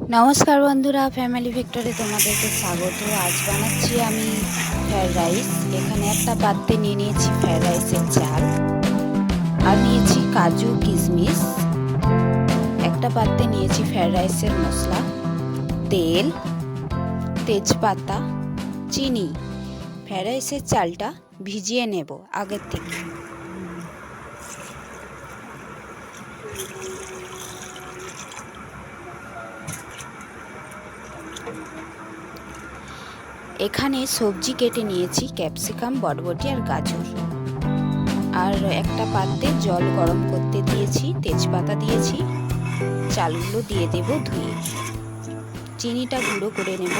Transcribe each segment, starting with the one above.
নমস্কার বন্ধুরা ফ্যামিলি ভিক্টরে তোমাদেরকে স্বাগত। আজ বানাচ্ছি আমি ফ্রায়েড রাইস এখানে একটা পাত্রে নিয়ে নিয়েছি ফ্রায়েড রাইসের চাল আর নিয়েছি কাজু কিশমিশ। একটা পাত্রে নিয়েছি ফ্রায়েড রাইসের মশলা, তেল, তেজপাতা, চিনি। ফ্রায়েড রাইসের চালটা ভিজিয়ে নেব আগের থেকে। এখানে সবজি কেটে নিয়েছি, ক্যাপসিকাম, বরবটি আর গাজর। আর একটা পাত্রে জল গরম করতে দিয়েছি, তেজপাতা দিয়েছি, চালগুলো দিয়ে দেব ধুয়ে। চিনিটা গুঁড়ো করে নেব।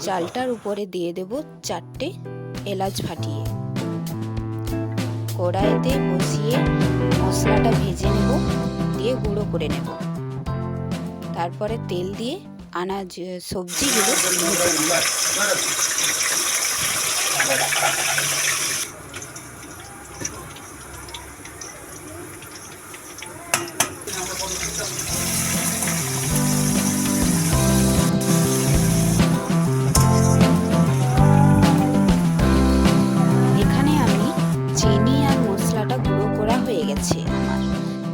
চালটার উপরে দিয়ে দেব চারটে এলাচ ফাটিয়ে। কড়াইতে বসিয়ে মশলাটা ভেজে নেব, দিয়ে গুঁড়ো করে নেব। তারপরে তেল দিয়ে আনাজ সবজিগুলো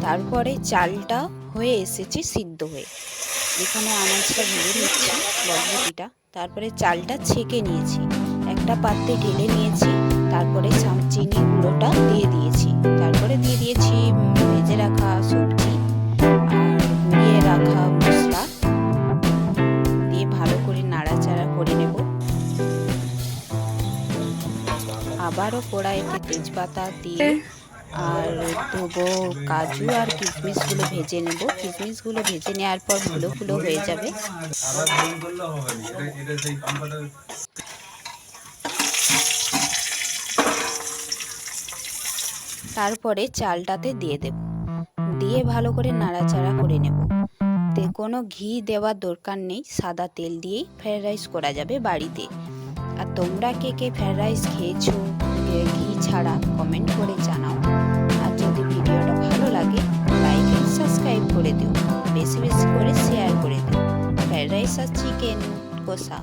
তারপরে চালটা হয়ে এসেছে সিদ্ধ হয়ে। এখানে আনাজটা ভেজে নিচ্ছি, বরবটিটা। তারপরে চালটা ছেঁকে নিয়েছি। একটা পাত্রে ঢেলে নিয়েছি, তারপরে চিনি গুঁড়োটা দিয়ে দিয়েছি। তারপরে দিয়ে দিয়েছি ভেজে রাখা সবজি আর রাখা মশলা। দিয়ে ভালো করে নাড়াচাড়া করে নেব। আবারও কড়াইতে তেজপাতা দিয়ে আর দেবো কাজু আর কিশমিশগুলো ভেজে নেব। কিশমিশগুলো ভেজে নেওয়ার পর ফুলো ফুলো হয়ে যাবে। তারপরে চালটাতে দিয়ে দেব। দিয়ে ভালো করে নাড়াচাড়া করে নেব। কোনো ঘি দেওয়ার দরকার নেই, সাদা তেল দিয়েই ফ্রায়েড রাইস করা যাবে বাড়িতে। আর তোমরা কে কে ফ্রায়েড রাইস খেয়েছো? ঘি ছাড়া কমেন্ট করে জানাও। আর যদি ভিডিওটা ভালো লাগে লাইক এন্ড সাবস্ক্রাইব করে দিও। বেশি বেশি করে শেয়ার করে দিও। ফ্রাইড রাইস আর চিকেন কষা।